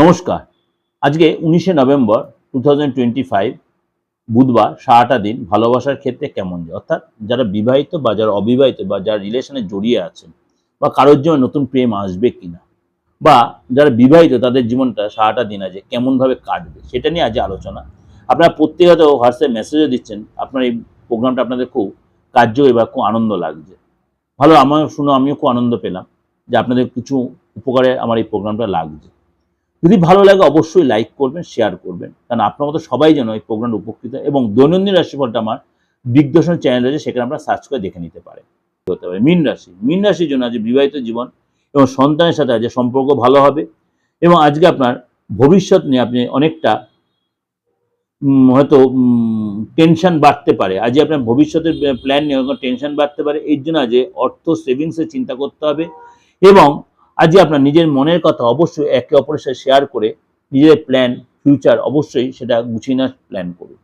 নমস্কার। আজকে উনিশে নভেম্বর টু বুধবার সারাটা দিন ভালোবাসার ক্ষেত্রে কেমন যায়? অর্থাৎ যারা বিবাহিত বা যারা অবিবাহিত বা যারা রিলেশনে জড়িয়ে আছেন বা কারোর জন্য নতুন প্রেম আসবে কিনা বা যারা বিবাহিত তাদের জীবনটা সারাটা দিন আজ কেমনভাবে কাটবে সেটা নিয়ে আজ আলোচনা। আপনারা প্রত্যেকত হোয়াটসঅ্যাপ মেসেজও দিচ্ছেন, আপনার এই প্রোগ্রামটা আপনাদের খুব কার্যকরী বা খুব আনন্দ লাগছে। ভালো আমার শুনে, আমিও খুব আনন্দ পেলাম যে আপনাদের কিছু উপকারে আমার এই প্রোগ্রামটা লাগছে। যদি ভালো লাগে অবশ্যই লাইক করবেন শেয়ার করবেন। কারণ আপনার মতো সবাই যেন এই প্রোগ্রামটা উপকৃত এবং দৈনন্দিন রাশিফলটা আমার দিগদর্শন চ্যানেল আছে, সেখানে আপনারা সার্চ করে দেখে নিতে পারেন। হতে পারে মীন রাশি। মীন রাশির জন্য আজ বিবাহিত জীবন এবং সন্তানের সাথে আজ সম্পর্ক ভালো হবে এবং আজকে আপনার ভবিষ্যৎ নিয়ে আপনি অনেকটা হয়তো টেনশন বাড়তে পারে। আজ আপনার ভবিষ্যতের প্ল্যান নিয়ে টেনশন বাড়তে পারে। এর জন্য আজ অর্থ সেভিংসের চিন্তা করতে হবে এবং আজ আপনার নিজের মনের কথা অবশ্যই একে অপরের সাথে শেয়ার করে, নিজের প্ল্যান ফিউচার অবশ্যই সেটা গুছিয়ে নেওয়ার প্ল্যান করুন।